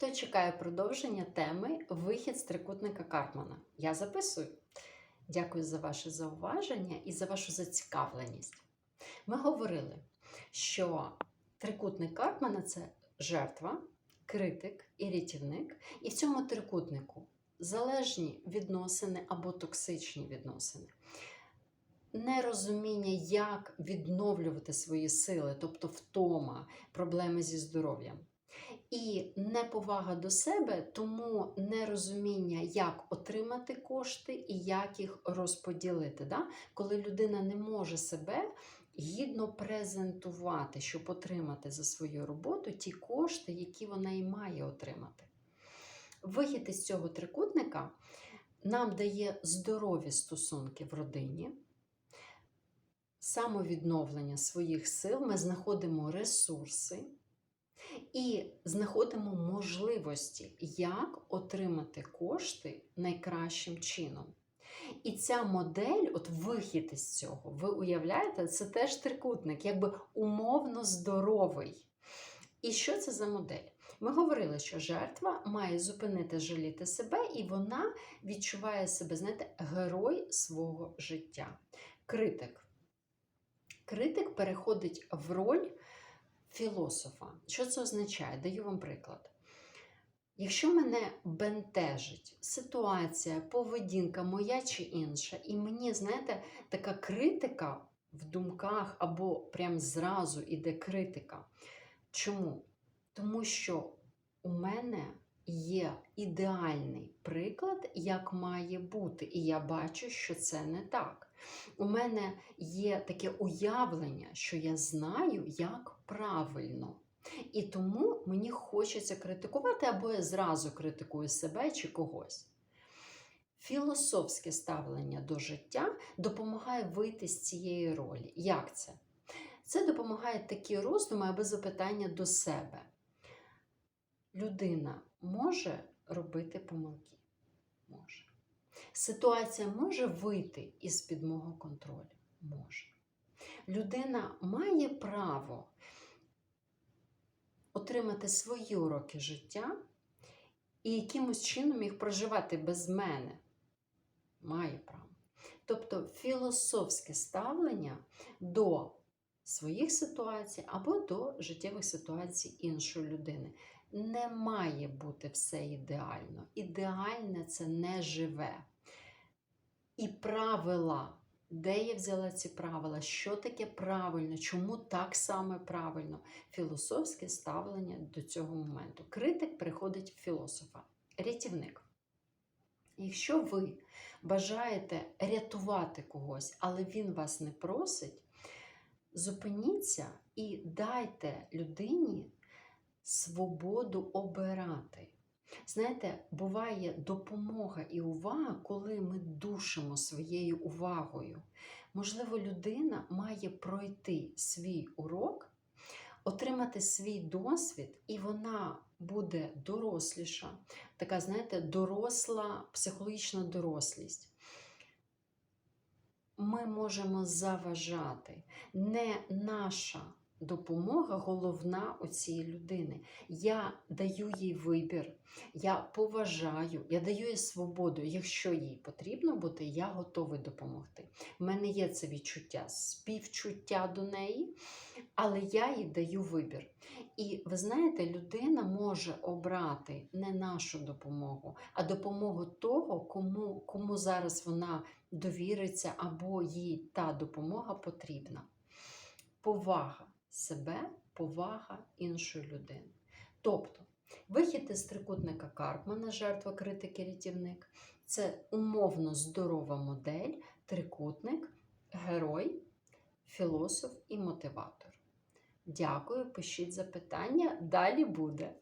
Хто чекає продовження теми Вихід з трикутника Карпмана? Я записую. Дякую за ваше зауваження і за вашу зацікавленість. Ми говорили, що трикутник Карпмана це жертва, критик і рятівник. І в цьому трикутнику залежні відносини або токсичні відносини. Нерозуміння, як відновлювати свої сили, тобто втома, проблеми зі здоров'ям. І неповага до себе, тому нерозуміння, як отримати кошти і як їх розподілити. Да? Коли людина не може себе гідно презентувати, щоб отримати за свою роботу ті кошти, які вона і має отримати. Вихід із цього трикутника нам дає здорові стосунки в родині, самовідновлення своїх сил, ми знаходимо ресурси і знаходимо можливості, як отримати кошти найкращим чином. І ця модель, от вихід із цього, ви уявляєте, це теж трикутник, якби умовно здоровий. І що це за модель? Ми говорили, що жертва має зупинити жаліти себе, і вона відчуває себе, знаєте, герой свого життя. Критик. Критик переходить в роль філософа. Що це означає? Даю вам приклад. Якщо мене бентежить ситуація, поведінка моя чи інша, і мені, знаєте, така критика в думках або прям зразу іде критика. Чому? Тому що у мене є ідеальний приклад, як має бути, і я бачу, що це не так. У мене є таке уявлення, що я знаю, як правильно. І тому мені хочеться критикувати, або я зразу критикую себе чи когось. Філософське ставлення до життя допомагає вийти з цієї ролі. Як це? Це допомагає такі роздуми або запитання до себе. Людина може робити помилки? Може. Ситуація може вийти із під мого контролю? Може. Людина має право отримати свої уроки життя і якимось чином їх проживати без мене. Має право. Тобто філософське ставлення до своїх ситуацій або до життєвих ситуацій іншої людини. Не має бути все ідеально. Ідеальне це не живе. І правила, де я взяла ці правила, що таке правильно, чому так саме правильно? Філософське ставлення до цього моменту. Критик приходить в філософа, рятівник. Якщо ви бажаєте рятувати когось, але він вас не просить, зупиніться і дайте людині свободу обирати. Знаєте, буває допомога і увага, коли ми душимо своєю увагою. Можливо, людина має пройти свій урок, отримати свій досвід, і вона буде доросліша, така, знаєте, доросла, психологічна дорослість. Ми можемо заважати. Не наша допомога головна у цієї людини. Я даю їй вибір, я поважаю, я даю їй свободу. Якщо їй потрібно бути, я готовий допомогти. У мене є це відчуття, співчуття до неї, але я їй даю вибір. І ви знаєте, людина може обрати не нашу допомогу, а допомогу того, кому, кому зараз вона довіриться або їй та допомога потрібна. Повага себе, повага іншої людини. Тобто, вихід із трикутника Карпмана, жертва критики рятівник це умовно здорова модель, трикутник, герой, філософ і мотиватор. Дякую, пишіть запитання, далі буде.